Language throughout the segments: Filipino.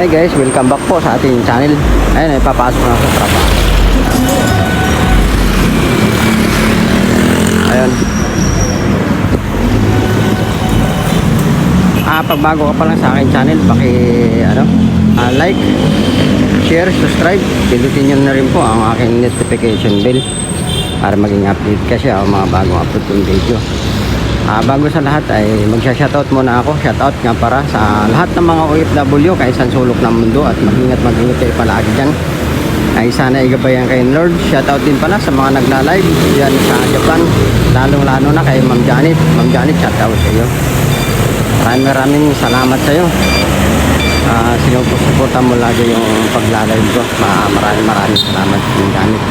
Hi guys, welcome back po sa ating channel. Ayun, ay na ako sa trabaho. Ayun. Ah, pag bago ka pa lang sa aking channel, paki ano, ah, like, share, subscribe. Pindutin niyo na rin po ang aking notification bell para maging update ka siya o mga bagong upload kong video. Ah, bago sa lahat ay magsha-shoutout muna ako. Shoutout nga para sa lahat ng mga OFW kahit saan sulok ng mundo at mag-ingat mag-ingat kayo palagi dyan. Ay sana igabayan kay Lord. Shoutout din pala sa mga nagla-live diyan sa Japan. Lalong lalo na kay Ma'am Janet. Ma'am Janet, shoutout sa iyo. Maraming maraming salamat sa iyo. Ah, sinusuporta mo lagi yung pagla-live ko. Ma maraming maraming salamat Ma'am Janet.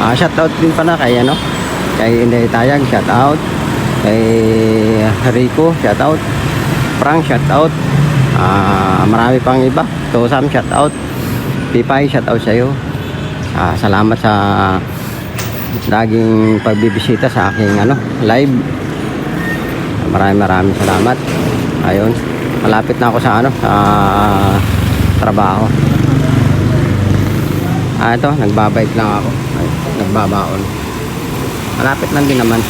Ah, shoutout din pala kay ano, kay Inday Tayag, shoutout. Kay Rico, shoutout. Frank, shoutout. Ah, marami pang iba. So, Sam, shoutout. Pipay, shoutout sa iyo. Ah, salamat sa laging pagbibisita sa aking ano, live. Maraming maraming salamat. Ayun. Malapit na ako sa ano, sa trabaho. Ah, ito, nagbabike lang ako. Nagbabaon. Malapit lang din naman.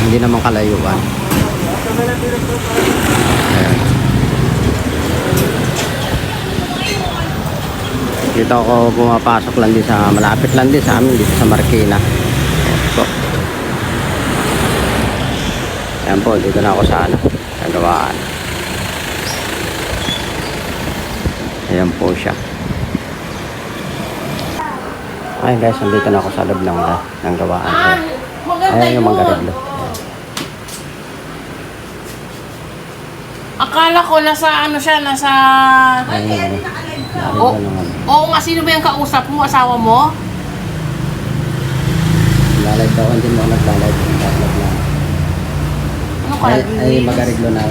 Hindi naman kalayuan. Ayan. Dito ako pumapasok lang din sa malapit lang din sa amin dito sa Marikina. Po. Ayan po, dito na ako sa ano, nagawaan. Ayan po siya. Ay guys, nandito na ako sa loob ng, ng gawaan. Ayan yung mga garilo. Akala ko nasa ano siya, nasa... Ayan yung Oh. garilo naman. Oo nga, sino ba yung kausap mo? Asawa mo? Lalay daw, hindi mo naglalay. Naglalay na. Ano ka? Ay, ay magariglo na.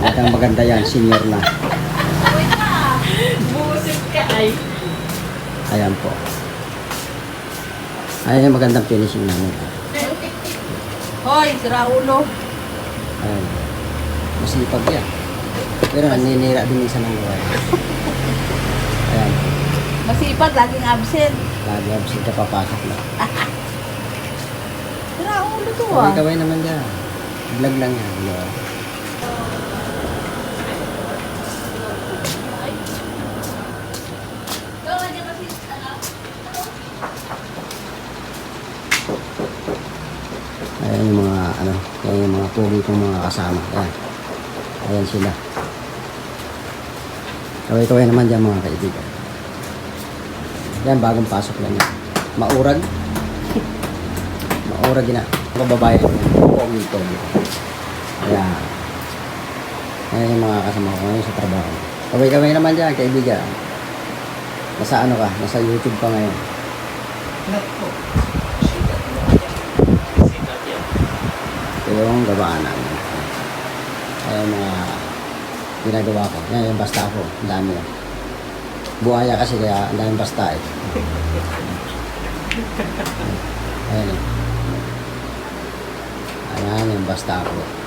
Magandang maganda yan, senior na. Busit ka ay. Ayan po. Yung magandang finishing namin. Hoy, sira ulo. Ayan. Masipag yan. Pero naninira din minsan ng gawa. Ayan. Masipag, laging absent. Lagi absent ka papasok na. Sira ulo to Kaway ah. kaway naman dyan. Vlog lang yan. Diba? Ayan yung mga ano, ayan yung mga pugi kong mga kasama. Ayan. Ayan sila. Kaway-kaway naman dyan mga kaibigan. Yan, bagong pasok lang yan. Maurag. Maurag yun na. Mga babae ko yan. Pogi ko. Ayan. Ayan yung mga kasama ko ngayon sa trabaho. Kaway-kaway naman dyan, kaibigan. Nasa ano ka? Nasa YouTube ka ngayon. Ito yung gawaan namin. Ayan mga ginagawa ko. Yan yung basta ko. Ang dami yan. Buhaya kasi kaya ang daming basta eh. Ayan eh. Ayan yung basta ko.